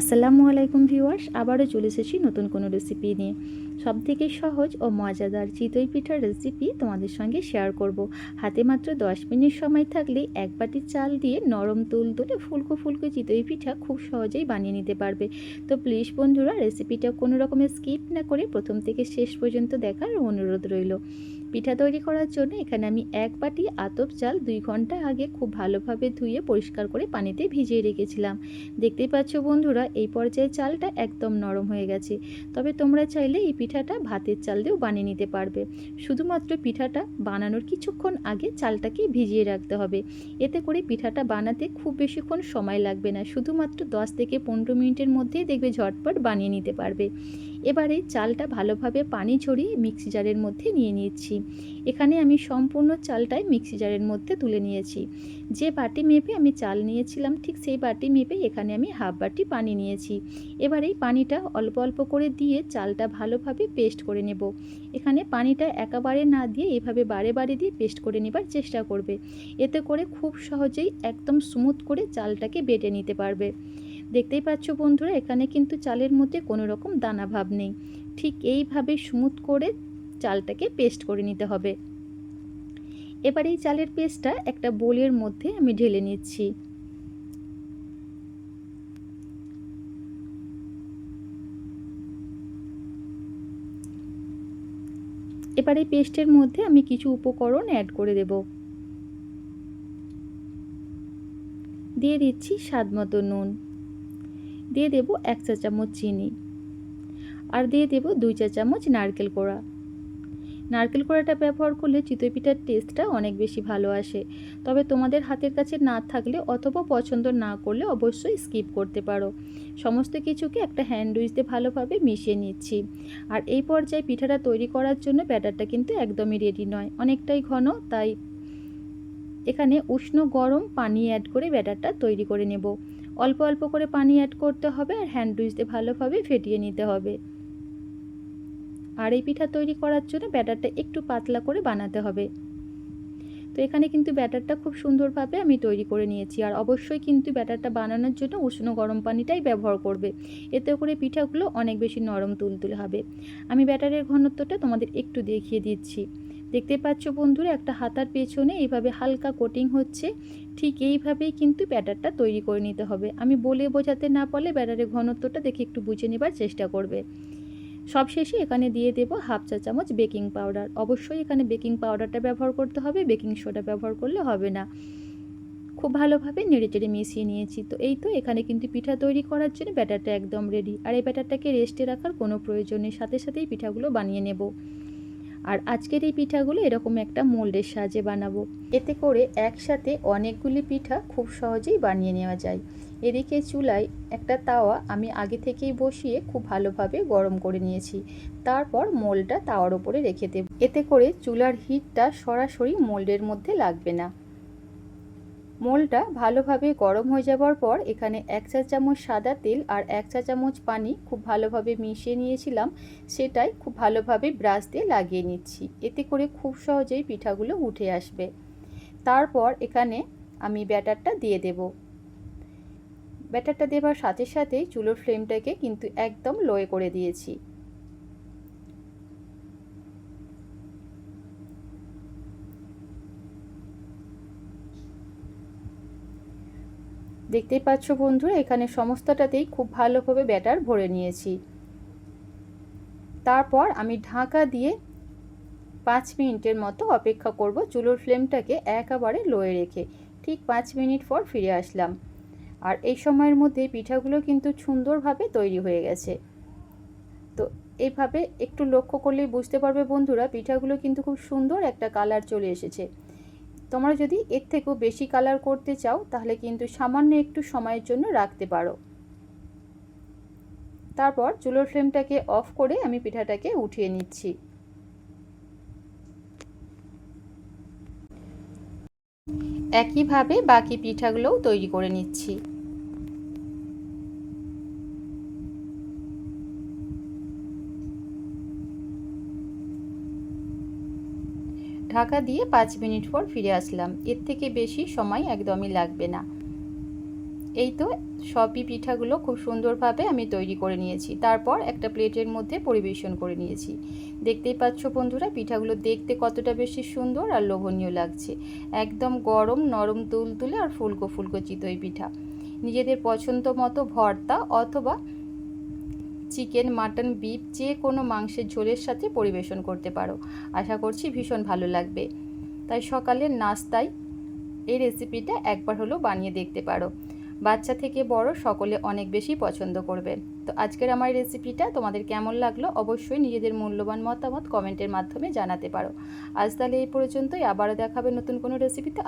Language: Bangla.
আসসালামু আলাইকুম ভিউয়ার্স, আবারও চলে এসেছি নতুন কোনো রেসিপি নিয়ে। সব থেকে সহজ ও মজাদার চিতই পিঠার রেসিপি তোমাদের সঙ্গে শেয়ার করব। হাতে মাত্র দশ মিনিট সময় থাকলে এক বাটি চাল দিয়ে নরম তুল তুলে ফুলকো ফুলকো চিতই পিঠা খুব সহজেই বানিয়ে নিতে পারবে। তো প্লিজ বন্ধুরা রেসিপিটা কোনো রকমের স্কিপ না করে প্রথম থেকে শেষ পর্যন্ত দেখার অনুরোধ রইল। পিঠা তৈরি করার জন্য এখানে আমি এক বাটি আতপ চাল দুই ঘণ্টা আগে খুব ভালোভাবে ধুয়ে পরিষ্কার করে পানিতে ভিজিয়ে রেখেছিলাম। দেখতেই পাচ্ছ বন্ধুরা এই পর্যায়ে চালটা একদম নরম হয়ে গেছে। তবে তোমরা চাইলে এই পিঠাটা ভাতের চাল দিয়েও বানিয়ে নিতে পারবে। শুধুমাত্র পিঠাটা বানানোর কিছুক্ষণ আগে চালটাকে ভিজিয়ে রাখতে হবে। এতে করে পিঠাটা বানাতে খুব বেশিক্ষণ সময় লাগবে না। শুধুমাত্র দশ থেকে পনেরো মিনিটের মধ্যেই দেখবে ঝটপট বানিয়ে নিতে পারবে। এবারে চালটা ভালোভাবে পানি ছড়িয়ে মিক্সি জারের মধ্যে নিয়ে নিচ্ছি। এখানে আমি সম্পূর্ণ চালটাই মিক্সি জারের মধ্যে তুলে নিয়েছি। যে বাটি মেপে আমি চাল নিয়েছিলাম, ঠিক সেই বাটি মেপে এখানে আমি হাফ বাটি পানি নিয়েছি। এবার এই পানিটা অল্প অল্প করে দিয়ে চালটা ভালোভাবে পেস্ট করে নেব। এখানে পানিটা একেবারে না দিয়ে এভাবে বারে বারে দিয়ে পেস্ট করে নেবার চেষ্টা করবে। এতে করে খুব সহজেই একদম স্মুথ করে চালটাকে বেটে নিতে পারবে। দেখতেই পাচ্ছ বন্ধুরা, এখানে কিন্তু চালের মধ্যে কোনো রকম দানা ভাব নেই। ঠিক এইভাবে স্মুথ করে চালটাকে পেস্ট করে নিতে হবে। এবার এই চালের পেস্টটা একটা বোলের মধ্যে আমি ঢেলে নিচ্ছি। এবার এই পেস্টের মধ্যে আমি কিছু উপকরণ অ্যাড করে দেব। দিয়ে দিচ্ছি স্বাদ মতো নুন। দিয়ে দেব এক চা চামচ চিনি। আর দিয়ে দেব দুই চা চামচ নারকেল কোড়া। নারকেল কোড়াটা ব্যবহার করলে চিতই পিঠার টেস্টটা অনেক বেশি ভালো আসে। তবে তোমাদের হাতের কাছে না থাকলে অথবা পছন্দ না করলে অবশ্যই স্কিপ করতে পারো। সমস্ত কিছুকে একটা হ্যান্ড দিয়ে ভালোভাবে মিশিয়ে নিচ্ছি। আর এই পর্যায়ে পিঠাটা তৈরি করার জন্য ব্যাটারটা কিন্তু একদমই রেডি নয়। অনেকটাই ঘন, তাই এখানে উষ্ণ গরম পানি অ্যাড করে ব্যাটারটা তৈরি করে নেব। অল্প অল্প করে পানি অ্যাড করতে হবে আর হ্যান্ড উইচ দিয়ে ভালোভাবে ফেটিয়ে নিতে হবে। আর এই পিঠা তৈরি করার জন্য ব্যাটারটা একটু পাতলা করে বানাতে হবে। তো এখানে কিন্তু ব্যাটারটা খুব সুন্দরভাবে আমি তৈরি করে নিয়েছি। আর অবশ্যই কিন্তু ব্যাটারটা বানানোর জন্য উষ্ণ গরম পানিটাই ব্যবহার করবে। এতে করে পিঠাগুলো অনেক বেশি নরম তুলতুলে হবে। আমি ব্যাটারের ঘনত্বটা তোমাদের একটু দেখিয়ে দিচ্ছি। দেখতে পাচ্ছ বন্ধুরা, একটা হাতার পেছনে এইভাবে হালকা কোটিং হচ্ছে। ঠিক এইভাবেই কিন্তু ব্যাটারটা তৈরি করে নিতে হবে। আমি বলে বোঝাতে না পারলে ব্যাটারের ঘনত্বটা দেখে একটু বুঝে নেবার চেষ্টা করবে। সবশেষে এখানে দিয়ে দেব হাফ চা চামচ বেকিং পাউডার। অবশ্যই এখানে বেকিং পাউডারটা ব্যবহার করতে হবে, বেকিং সোডা ব্যবহার করলে হবে না। খুব ভালোভাবে নেড়ে চেড়ে মিশিয়ে নিয়েছি। তো এই তো, এখানে কিন্তু পিঠা তৈরি করার জন্য ব্যাটারটা একদম রেডি আর এই ব্যাটারটাকে রেস্টে রাখার কোনো প্রয়োজন নেই সাথে সাথেই পিঠাগুলো বানিয়ে নেব। আর আজকের এই পিঠাগুলো এরকম একটা মোল্ডের সাহায্যে বানাবো। এতে করে একসাথে অনেকগুলি পিঠা খুব সহজেই বানিয়ে নেওয়া যায়। এদিকে চুলায় একটা তাওয়া আমি আগে থেকেই বসিয়ে খুব ভালোভাবে গরম করে নিয়েছি। তারপর মোল্ডটা তাওয়ার ওপরে রেখে দেব। এতে করে চুলার হিটটা সরাসরি মোল্ডের মধ্যে লাগবে না। মোলটা ভালোভাবে গরম হয়ে যাওয়ার পর এখানে এক চা চামচ সাদা তেল আর এক চা চামচ পানি খুব ভালোভাবে মিশিয়ে নিয়েছিলাম। সেটাই খুব ভালোভাবে ব্রাশ দিয়ে লাগিয়ে নিচ্ছি। এতে করে খুব সহজেই পিঠাগুলো উঠে আসবে। তারপর এখানে আমি ব্যাটারটা দিয়ে দেব। ব্যাটারটা দেওয়ার সাথে সাথেই চুলোর ফ্লেমটাকে কিন্তু একদম লোয়ে করে দিয়েছি। দেখতেই পাচ্ছ বন্ধুরা, এখানে সমস্তটাতেই খুব ভালোভাবে ব্যাটার ভরে নিয়েছি। তারপর আমি ঢাকা দিয়ে পাঁচ মিনিটের মতো অপেক্ষা করব চুলোর ফ্লেমটাকে একেবারে লোয়ে রেখে। ঠিক পাঁচ মিনিট পর ফিরে আসলাম। আর এই সময়ের মধ্যে পিঠাগুলো কিন্তু সুন্দরভাবে তৈরি হয়ে গেছে। তো এইভাবে একটু লক্ষ্য করলেই বুঝতে পারবে বন্ধুরা, পিঠাগুলো কিন্তু খুব সুন্দর একটা কালার চলে এসেছে। তোমরা যদি এর থেকেও বেশি কালার করতে চাও, তাহলে কিন্তু সামান্য একটু সময়ের জন্য রাখতে পারো। তারপর চুলোর ফ্লেমটাকে অফ করে আমি পিঠাটাকে উঠিয়ে নিচ্ছি। একইভাবে বাকি পিঠাগুলোও তৈরি করে নিচ্ছি। ঢাকা দিয়ে পাঁচ মিনিট পর ফিরে আসলাম। এর থেকে বেশি সময় একদমই লাগবে না। এই তো সবই পিঠাগুলো খুব সুন্দরভাবে আমি তৈরি করে নিয়েছি। তারপর একটা প্লেটের মধ্যে পরিবেশন করে নিয়েছি। দেখতেই পাচ্ছ বন্ধুরা, পিঠাগুলো দেখতে কতটা বেশি সুন্দর আর লোভনীয় লাগছে। একদম গরম, নরম, তুলতুলে আর ফুলকো ফুলকো চিতই পিঠা। নিজেদের পছন্দ মতো ভর্তা অথবা চিকেন, মাটন, বিফ যে কোনো মাংসের ঝোলের সাথে পরিবেশন করতে পারো। আশা করছি ভীষণ ভালো লাগবে। তাই সকালের নাস্তায় এই রেসিপিটা একবার হলেও বানিয়ে দেখতে পারো। বাচ্চা থেকে বড় সকলে অনেক বেশি পছন্দ করবে। তো আজকের আমার রেসিপিটা তোমাদের কেমন লাগল অবশ্যই নিজেদের মূল্যবান মতামত কমেন্টের মাধ্যমে জানাতে পারো। আজ তাহলে এই পর্যন্তই। আবারও দেখাবে নতুন কোনো রেসিপিতে।